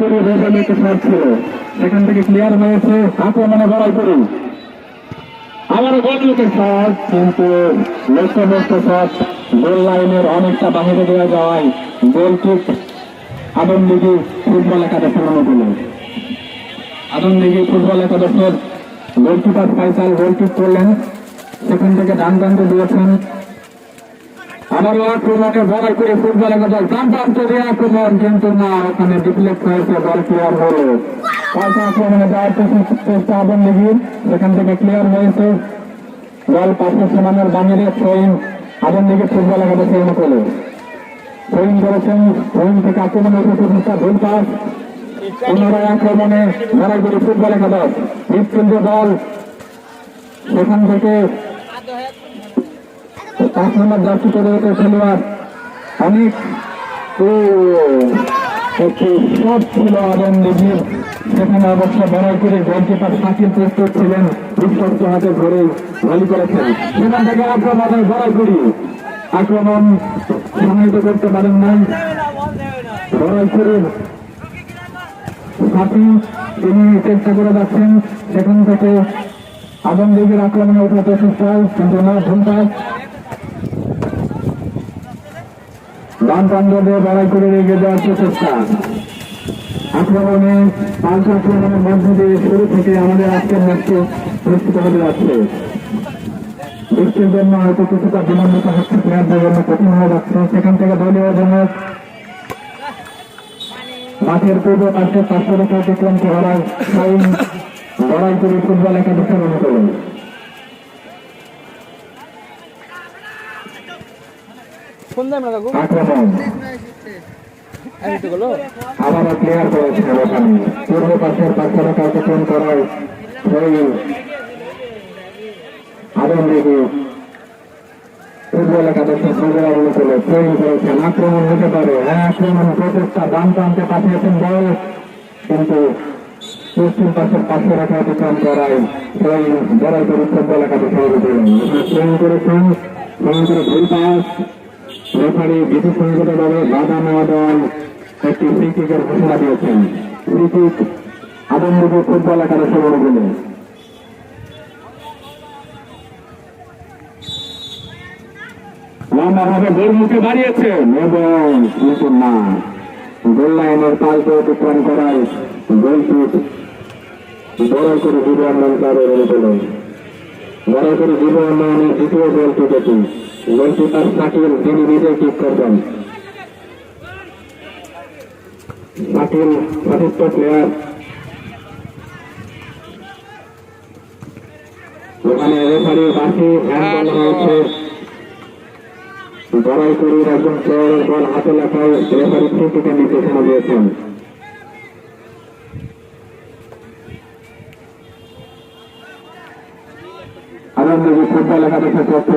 করে সেখান থেকে ক্লিয়ার হয়েছে, আক্রমণে লড়াই করুন আবারও গোলমুখের শট কিন্তু লক্ষ্য লক্ষ্য গোল লাইনের অনেকটা বাহিরে দেওয়া যাওয়ায় গোল কিক আদম লিগে ফুটবল একাদশের অনুকূলে। আদম লিগে ফুটবল একাদশের গোলকিপার ফাইসাল গোল কিক করলেন। সেখান থেকে ডান প্রান্তে দিয়েছেন আবারও আক্রমণে বড়াই করে ফুটবল একাদশ ডান প্রান্তে দিয়ে আক্রমণ কিন্তু না, ওখানে ডিফ্লেক্ট হয়েছে বল ক্লিয়ার হলো। পাল্টা আক্রমণে যাওয়ার চেষ্টা- আদম লিগির সেখান থেকে ক্লিয়ার হয়েছে। বল পাশে সীমানার বাঙালি থ্রোইং আদম লিগের ফুটবল একাদশের অনুকূলে থ্রোইং করেছেন থ্রোইং থেকে আক্রমণে উঠে চেষ্টা ভুল পাস। পুনরায় আক্রমণে লড়াই করে ফুটবল একাদশ মিডফিল্ডে বল সেখান থেকে সেখানে থেকে আক্রমণে চেষ্টা করে যাচ্ছেন। সেখান থেকে আদম লিগের আক্রমণে ওঠার প্রচেষ্টা কিন্তু না ভুলপাস দিয়ে লড়াই করে রেখে দেওয়ার প্রচেষ্টা। আক্রমণে পাল্টা আক্রমণের মধ্য দিয়ে শুরু থেকে আমাদের আজকের ম্যাচটি প্রস্তুত হতে যাচ্ছে। বৃষ্টির জন্য হয়তো কিছুটা বিলম্বিত হচ্ছে প্লেয়ারদের জন্য কঠিন হয়ে যাচ্ছে। সেখান থেকে দলীয় জন্য মাঠের পূর্ব পাশে পাঁচশো রেখা অতিক্রম করার লড়াই করে ফুটবল একাদশের অনুকূলে। ফোন দেয় না কাকু? প্লেয়ার ওখানে পূর্ব পাশের করায়। আদম ফুটবল একাদশে তৈরি করেছেন আক্রমণ হতে পারে। হ্যাঁ আক্রমণ প্রচেষ্টা। ডান প্রান্তে পাঠিয়েছেন বল। কিন্তু পশ্চিম পাশের পাশে রাখা অতিক্রম করায় সেই বড়াই করে ফুটবল একাদশে ট্রেন করেছেন। ট্রেন করে ভুল পাস। রেফারি বিশেষজ্ঞভাবে বাধা নেওয়া দল একটি ফ্রি কিকের ঘোষণা দিয়েছেন। ফ্রি কিক ফুটবল একাদশে অনুকূলে লম্বাভাবে গোল মুখে বাড়িয়েছেন এবং কিন্তু না। গোল লাইনের অতিক্রম করায় গোল বড় করে যুব উন্নয়ন অনুকূলে বড় করে উন্নয়নের দ্বিতীয় গোলকিপার শাকিল তিনি নিজেই কিক করবেন শাকিল সতীর্থ প্লেয়ার ওখানে রেফারি বাসি হ্যান্ডবল হয়েছে বড়াই করির একজন প্লেয়ারের বল হাতে লেখায় রেফারি ফ্রি নির্দেশনা দিয়েছেন আনন্দজি ফুটবল একাদশের পক্ষে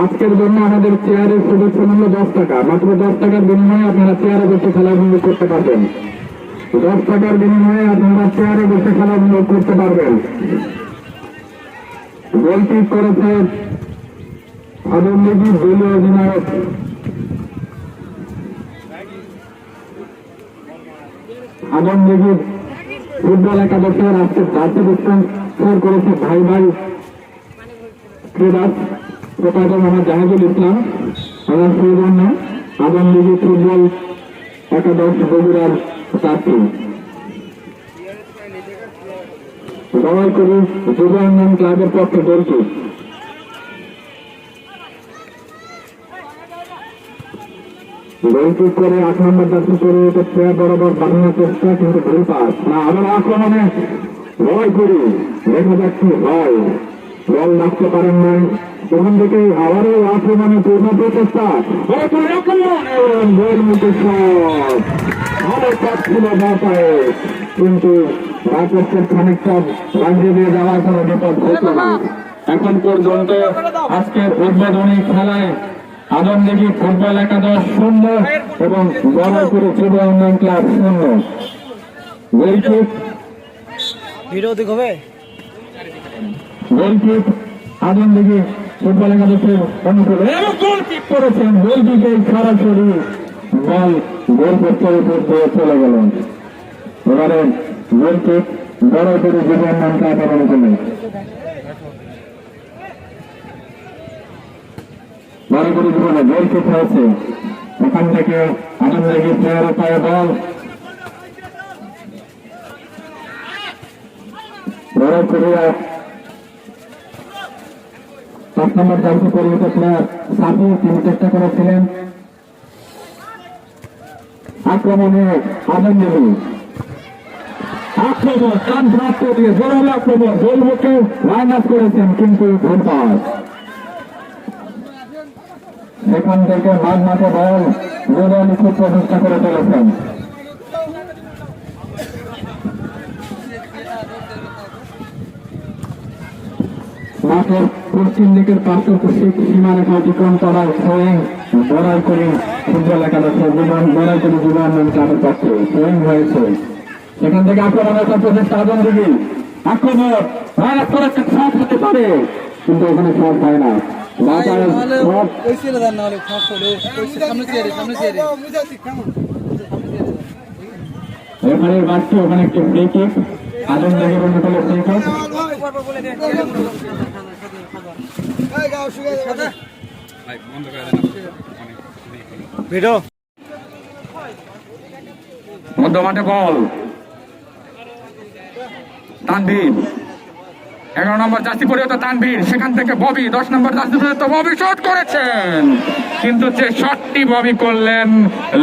আজকের জন্য আমাদের চেয়ারের সদস্য মূল্য দশ টাকা। মাত্র দশ টাকার বিনিময়ে আপনারা চেয়ারে বসে খেলা উপভোগ করতে পারবেন। দশ টাকার বিনিময়ে আপনারা চেয়ারে বসে খেলা উপভোগ করতে পারবেন। গোল কিক করেছে আদম লিগি দলীয় অধিনায়ক। আদম লিগির ফুটবল একাদশের আজকে জাতীয় ডিস্টেন্স করেছে ভাই ভাই ক্রীড়া। প্রোপাইটার মোহাম্মদ জাহাজুল ইসলাম আমার সৌজন্য আদম লিগির ফুটবল একাদশ বগুড়ার প্রার্থী। লড়াই করি যুব ক্লাবের পক্ষে দলটি। গোলকিক করে আট নম্বর দর্শন করে প্লেয়ার বরাবর বাড়ানোর চেষ্টা, কিন্তু ভুল পাস। না, আবার আক্রমণে লড়াই করি। দেখা যাচ্ছে হয়। বল রাখতে পারেন নাই। সেখান থেকে আবারও আক্রমণে পূর্ণ প্রচেষ্টা। ভালো পাচ্ছিল বাপায় কিন্তু খানিকটা রাজ্যে দিয়ে যাওয়ার কোনো বিপদ না। এখন পর্যন্ত আজকের উদ্বোধনী খেলায় আদমদিঘি ফুটবল একাদশ শূন্য এবং বড়পুর যুব উন্নয়ন ক্লাব শূন্য। গোলকিক। ভিডিও আদমদিঘি ফুটবল একাদশের অনুকূলে এবং গোলকিক করেছেন গোলকিকে সরাসরি বল গোল উপর দিয়ে চলে গেলেন। এবারে গোলকিক বড়পুর যুব উন্নয়ন ক্লাবের অনুকূলে বড়পুর জীবনে গোলকিক হয়েছে। ওখান থেকে আনন্দগি প্লেয়ারের পায়ে বল। বড় করিয়া পাঁচ নম্বর জার্সি পরিহিত প্লেয়ার সাবু তিনি চেষ্টা করেছিলেন আক্রমণে আনন্দগি আক্রমণ, কান প্রাপ্ত দিয়ে জোরালো আক্রমণ গোলমুখে মাইনাস করেছেন কিন্তু ভুল পাস সেখান থেকে মাঝ মাঠে বল গোলালি খুব প্রচেষ্টা করে চলেছেন। মাঠের পশ্চিম দিকের পার্শ্ববর্তী সীমারেখা অতিক্রম করার সোয়িং বড়াই করে ফুটবল একাদশের জীবন বড়াই করে জীবন ক্লাবের পক্ষে সোয়িং হয়েছে। সেখান থেকে আক্রমণের একটা প্রচেষ্টা আদম দিকে আক্রমণ মাইনাস করে একটা শট হতে পারে কিন্তু ওখানে শট হয় না। এখানে বাড়ছে ওখানে একটি ফ্রি কিক ভিডিও মধ্যমাঠে বল। তানভীর। এগারো নম্বর জার্সি পরিহত তানভীর। সেখান থেকে ববি দশ নম্বর জার্সি পরিহত ববি শট করেছেন। কিন্তু যে শটটি ববি করলেন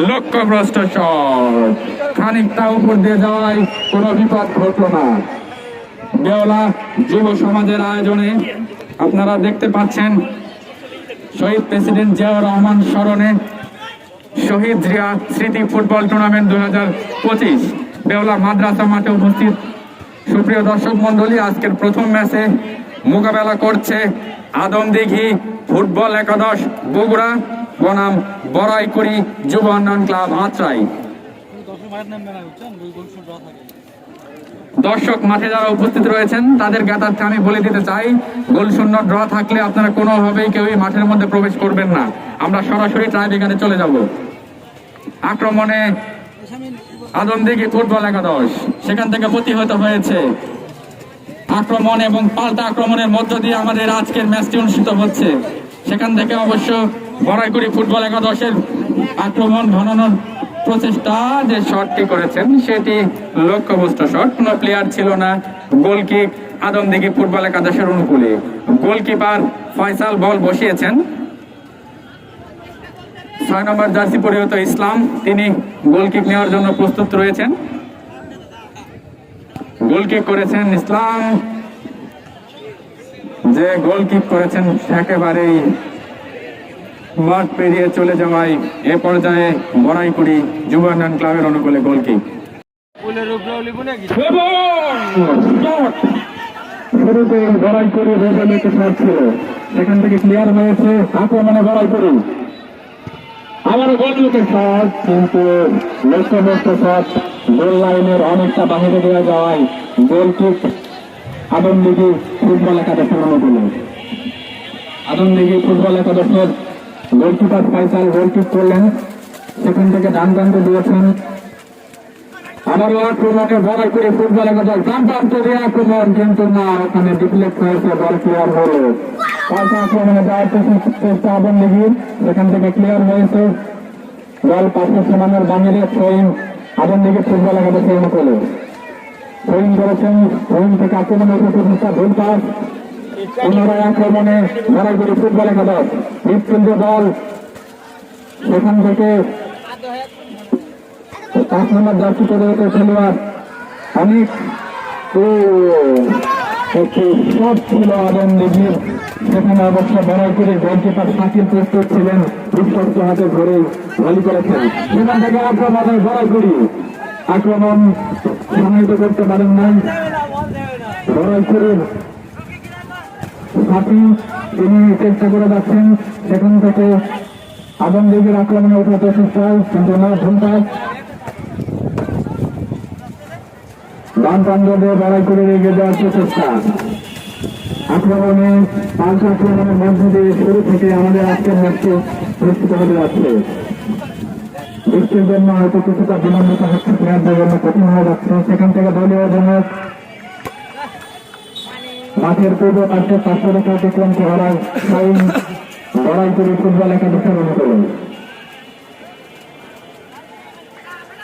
লক্ষ্যভ্রষ্ট শট। খানিকটা উপর দিয়ে যাওয়ায় কোনো বিপদ ঘটল না। বেওলা যুব সমাজের আয়োজনে আপনারা দেখতে পাচ্ছেন শহীদ প্রেসিডেন্ট জিয়াউর রহমান স্মরণে শহীদ রিয়া স্মৃতি ফুটবল টুর্নামেন্ট দু হাজার পঁচিশ বেওলা মাদ্রাসা মাঠে উপস্থিত। সুপ্রিয় দর্শক মন্ডলী আজকের প্রথম ম্যাচে মোকাবেলা করছে আদমদিঘি ফুটবল একাদশ বগুড়া। বনাম বড়াইকুড়ি যুব উন্নয়ন ক্লাব আত্রাই। দর্শক, মাঠে যারা উপস্থিত রয়েছেন, তাদের জ্ঞাতার্থে আমি বলে দিতে চাই, গোল শূন্য, ড্র থাকলে আপনারা কোনোভাবেই কেউই মাঠের মধ্যে প্রবেশ করবেন না। আমরা সরাসরি ট্রাইব্রেকারে চলে যাব। আক্রমণে আদমদিঘি ফুটবল একাদশ, সেখান থেকে প্রতিহত হয়েছে। আক্রমণ এবং পাল্টা আক্রমণের মধ্য দিয়ে আমাদের আজকের ম্যাচটি অনুষ্ঠিত হচ্ছে। সেখান থেকে অবশ্য বড়াইকুড়ি ফুটবল একাদশের আক্রমণ ঘনানোর প্রচেষ্টা যে শটটি করেছেন, সেটি লক্ষ্যবস্তু শট। কোনো প্লেয়ার ছিল না। গোলকিক আদমদিঘি ফুটবল একাদশের অনুকূলে। গোলকিপার ফয়সাল বল বসিয়েছেন। ছয় নম্বর জার্সি পরিহিত ইসলাম, তিনি গোলকিক নেওয়ার জন্য প্রস্তুত রয়েছেন। গোলকিক করেছেন ইসলাম। যে গোলকিক করেছেন, একেবারেই মাঠ পেরিয়ে চলে যাওয়ায় এ পর্যায়ে বড়াইকুড়ি যুব উন্নয়ন ক্লাবের অনুকূলে শুরুতে বড়াই করে সেখান থেকে ক্লিয়ার হয়েছে আক্রমণে বড়াই করি আবার শট কিন্তু শট গোল লাইনের অনেকটা বাহিরে দেওয়া যাওয়ায় গোলকিক আদমদিঘি ফুটবল একাদশের অনুকূলে। আদমদিঘি ফুটবল একাদশের গোলকিপার ফাইসাল গোলকিক করলেন। সেখান থেকে ডান প্রান্তে দিয়েছেন। আবারও আক্রমণে বড় করে ফুটবল একাদশ ডান প্রান্ত দিয়ে আক্রমণ কিন্তু না, ওখানে ডিফ্লেক্ট হয়েছে বল ক্লিয়ার হলো। পাল্টা আক্রমণে যাওয়ার চেষ্টা- চেষ্টা আদমদিঘির সেখান থেকে ক্লিয়ার হয়েছে। বল পাশে সীমানার বাঙালি থ্রোইং আদমদিঘি ফুটবল একাদশের অনুকূলে থ্রোইং করেছেন থ্রোইং থেকে আক্রমণের উপর প্রচেষ্টা ভুল পাস পুনরায় আক্রমণে বড় করে ফুটবল একাদশ মিডফিল্ডে বল সেখান থেকে পাঁচ নম্বর জার্সি করে খেলোয়াড় অনেক হাতে সেখান থেকে আক্রমণে করতে পারেন নাই। বড়াই করে সাথী তিনি চেষ্টা করে যাচ্ছেন সেখান থেকে আদম দিকের আক্রমণে ওঠাতে চেষ্টা কিন্তু না শুরু থেকে আমাদের আজকের ম্যাচটি হতে যাচ্ছে। বৃষ্টির জন্য হয়তো কিছুটা বিলম্বিত হচ্ছে, প্লেয়ারদের কঠিন হয়ে যাচ্ছে। সেখান থেকে দলীয় জন্য মাঠের পূর্ব পাশে পাঁচশো রেখা অতিক্রম করার লড়াই করে ফুটবল একাদশ অনুকরণ